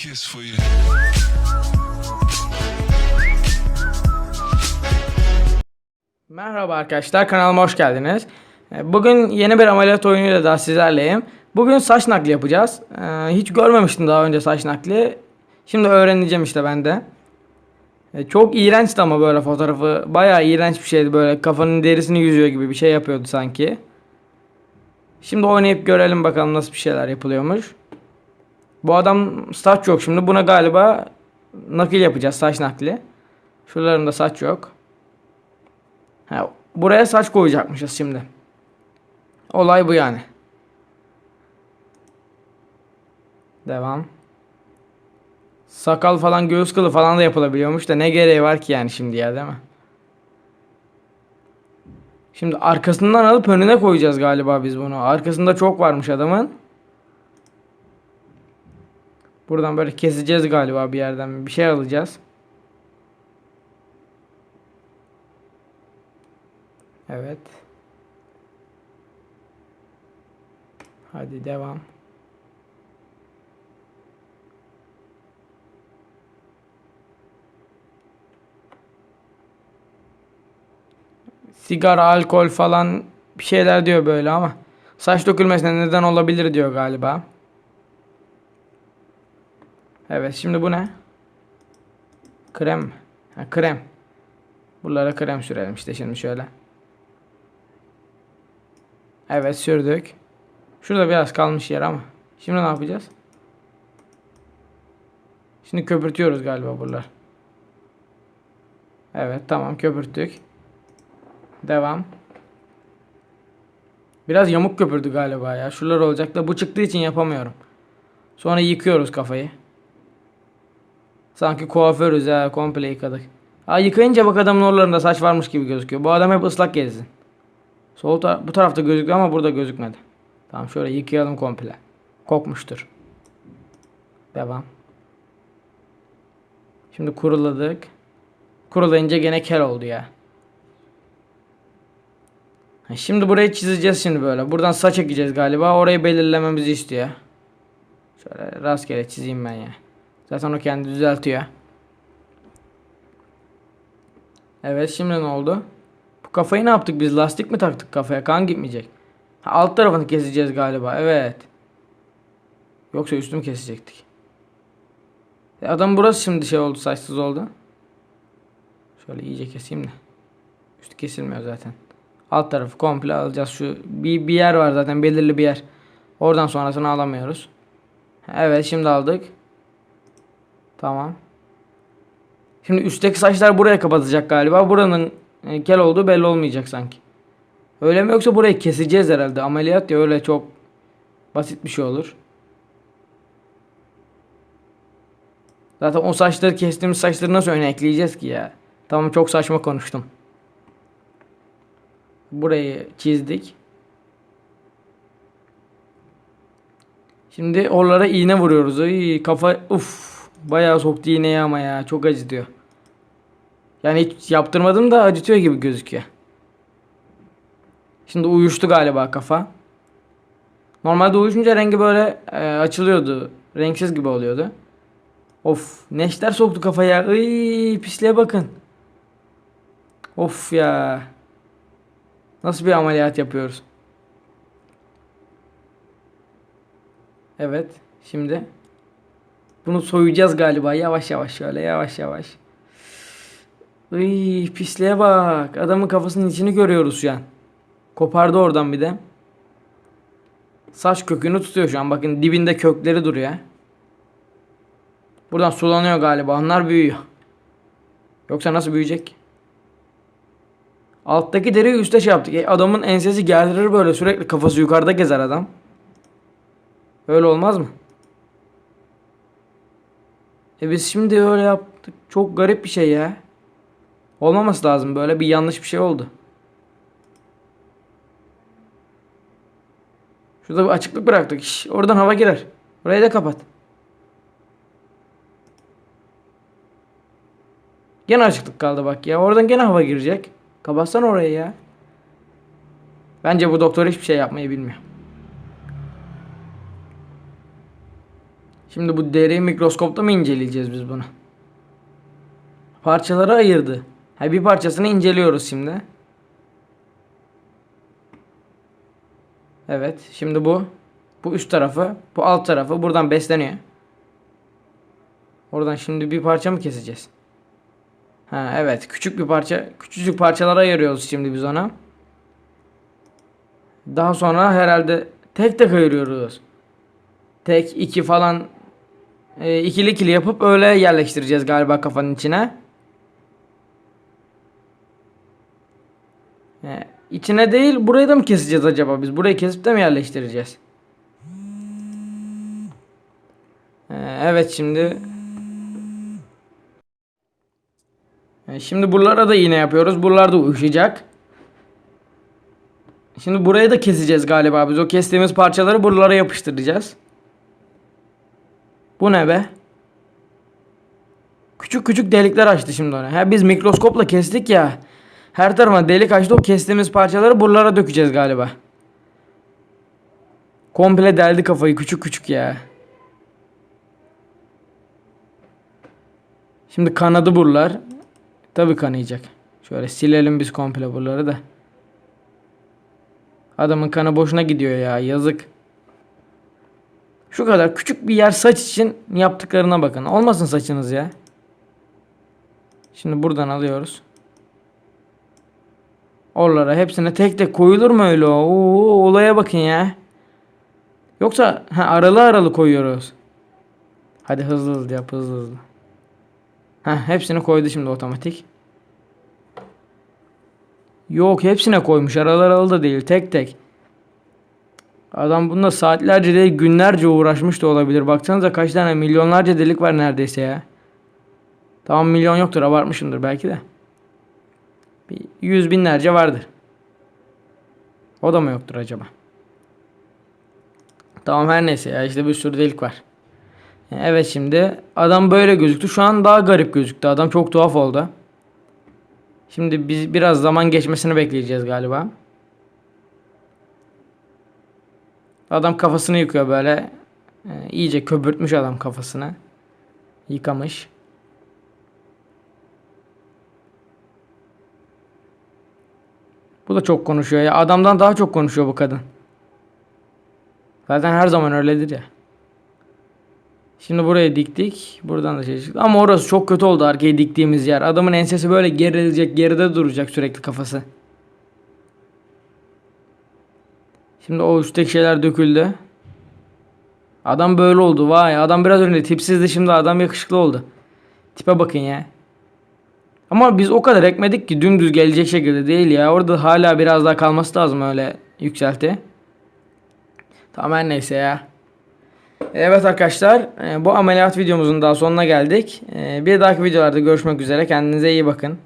kiss for you. Merhaba arkadaşlar kanalıma hoş geldiniz. Ee, Bugün yeni bir ameliyat oyunuyla daha sizlerleyim. Bugün saç nakli yapacağız. Ee, Hiç görmemiştim daha önce saç nakli. Şimdi öğreneceğim işte ben de. Ee, Çok iğrençti ama böyle fotoğrafı. Bayağı iğrenç bir şeydi böyle kafanın derisini yüzüyor gibi bir şey yapıyordu sanki. Şimdi oynayıp görelim bakalım nasıl bir şeyler yapılıyormuş. Bu adam saç yok şimdi. Buna galiba nakil yapacağız saç nakli. Şuralarında saç yok. Ha, buraya saç koyacakmışız şimdi. Olay bu yani. Devam. Sakal falan göğüs kılı falan da yapılabiliyormuş da ne gereği var ki yani şimdi ya değil mi? Şimdi arkasından alıp önüne koyacağız galiba biz bunu. Arkasında çok varmış adamın. Buradan böyle keseceğiz galiba bir yerden bir şey alacağız. Evet. Hadi devam. Sigara, alkol falan bir şeyler diyor böyle ama saç dökülmesine neden olabilir diyor galiba. Evet şimdi bu ne? Krem. Ha, krem. Buralara krem sürelim işte şimdi şöyle. Evet sürdük. Şurada biraz kalmış yer ama. Şimdi ne yapacağız? Şimdi köpürtüyoruz galiba buralar. Evet tamam köpürttük. Devam. Biraz yamuk köpürdü galiba ya. Şuralar olacak da bu çıktığı için yapamıyorum. Sonra yıkıyoruz kafayı. Sanki kuaförüz ha komple yıkadık. Ha yıkayınca bak adamın oralarında saç varmış gibi gözüküyor. Bu adam hep ıslak gezsin. Sol ta- bu tarafta gözüktü ama burada gözükmedi. Tamam şöyle yıkayalım komple. Kokmuştur. Devam. Şimdi kuruladık. Kurulayınca gene kel oldu ya. Şimdi burayı çizeceğiz şimdi böyle. Buradan saç ekeceğiz galiba. Orayı belirlememizi istiyor. Şöyle rastgele çizeyim ben ya. Zaten o kendi düzeltiyor. Evet şimdi ne oldu? Bu kafayı ne yaptık biz? Lastik mi taktık kafaya? Kan gitmeyecek. Ha, alt tarafını keseceğiz galiba. Evet. Yoksa üstümü kesecektik. E, adam burası şimdi şey oldu saçsız oldu. Şöyle iyice keseyim de. Üstü kesilmiyor zaten. Alt tarafı komple alacağız. Şu bir, bir yer var zaten belirli bir yer. Oradan sonrasını alamıyoruz. Evet şimdi aldık. Tamam. Şimdi üstteki saçlar buraya kapatacak galiba. Buranın e, kel olduğu belli olmayacak sanki. Öyle mi yoksa burayı keseceğiz herhalde. Ameliyat ya öyle çok basit bir şey olur. Zaten o saçları kestiğimiz saçları nasıl öne ekleyeceğiz ki ya? Tamam çok saçma konuştum. Burayı çizdik. Şimdi oralara iğne vuruyoruz. Ay, kafa uf bayağı soktu iğneyi ama ya çok acıtıyor. Yani hiç yaptırmadım da acıtıyor gibi gözüküyor. Şimdi uyuştu galiba kafa. Normalde uyuşunca rengi böyle e, açılıyordu. Renksiz gibi oluyordu. Of neşter soktu kafaya. Iy pisliğe bakın. Of ya. Nasıl bir ameliyat yapıyoruz? Evet. Şimdi bunu soyacağız galiba. Yavaş yavaş şöyle yavaş yavaş. Iy pisliğe bak. Adamın kafasının içini görüyoruz şu an. Kopardı oradan bir de. Saç kökünü tutuyor şu an. Bakın dibinde kökleri duruyor. Buradan sulanıyor galiba. Onlar büyüyor. Yoksa nasıl büyüyecek? Alttaki deriyi üste şey yaptık. E, adamın ensesi gerdirir böyle sürekli kafası yukarıda gezer adam. Öyle olmaz mı? E biz şimdi öyle yaptık. Çok garip bir şey ya. Olmaması lazım. Böyle bir yanlış bir şey oldu. Şurada bir açıklık bıraktık. Şş, oradan hava girer. Orayı da kapat. Gene açıklık kaldı bak ya. Oradan gene hava girecek. Kapatsana orayı ya. Bence bu doktor hiçbir şey yapmayı bilmiyor. Şimdi bu deriyi mikroskopta mı inceleyeceğiz biz bunu? Parçalara ayırdı. Ha bir parçasını inceliyoruz şimdi. Evet, şimdi bu bu üst tarafı, bu alt tarafı buradan besleniyor. Oradan şimdi bir parça mı keseceğiz? Ha evet, küçük bir parça, küçücük parçalara ayırıyoruz şimdi biz ona. Daha sonra herhalde tek tek ayırıyoruz. Tek, iki falan e, ikili ikili yapıp öyle yerleştireceğiz galiba kafanın içine. E, içine değil burayı da mı keseceğiz acaba biz? Burayı kesip de mi yerleştireceğiz? E, evet şimdi E, Şimdi buralara da iğne yapıyoruz. Buralar da uyuşacak. Şimdi burayı da keseceğiz galiba. Biz o kestiğimiz parçaları buralara yapıştıracağız. Bu ne be? Küçük küçük delikler açtı şimdi ona. Ha biz mikroskopla kestik ya. Her tarafa delik açtı. O kestiğimiz parçaları buralara dökeceğiz galiba. Komple deldi kafayı küçük küçük ya. Şimdi kanadı buralar. Tabi kanayacak. Şöyle silelim biz komple buraları da. Adamın kanı boşuna gidiyor ya yazık. Şu kadar küçük bir yer saç için yaptıklarına bakın. Olmasın saçınız ya. Şimdi buradan alıyoruz. Oralara hepsine tek tek koyulur mu öyle? Oo, olaya bakın ya. Yoksa ha, aralı aralı koyuyoruz. Hadi hızlı hızlı yap hızlı hızlı. Ha, hepsini koydu şimdi otomatik. Yok hepsine koymuş. Aralar aralı da değil. Tek tek. Adam bunda saatlerce değil günlerce uğraşmış da olabilir. Baksanıza kaç tane milyonlarca delik var neredeyse ya. Tamam milyon yoktur abartmışımdır belki de. Bir yüz binlerce vardır. O da mı yoktur acaba? Tamam her neyse ya işte bir sürü delik var. Evet şimdi adam böyle gözüktü. Şu an daha garip gözüktü. Adam çok tuhaf oldu. Şimdi biz biraz zaman geçmesini bekleyeceğiz galiba. Adam kafasını yıkıyor böyle. Ee, iyice köpürtmüş adam kafasını. Yıkamış. Bu da çok konuşuyor ya. Adamdan daha çok konuşuyor bu kadın. Zaten her zaman öyledir ya. Şimdi buraya diktik. Buradan da şey çıktı. Ama orası çok kötü oldu arkaya diktiğimiz yer. Adamın ensesi böyle gerilecek, geride duracak sürekli kafası. Şimdi o üstteki şeyler döküldü. Adam böyle oldu. Vay adam biraz önce tipsizdi şimdi adam yakışıklı oldu. Tipe bakın ya. Ama biz o kadar ekmedik ki dümdüz gelecek şekilde değil ya. Orada hala biraz daha kalması lazım öyle yükselti. Tamam her neyse ya. Evet arkadaşlar e, bu ameliyat videomuzun daha sonuna geldik. E, Bir dahaki videolarda görüşmek üzere. Kendinize iyi bakın.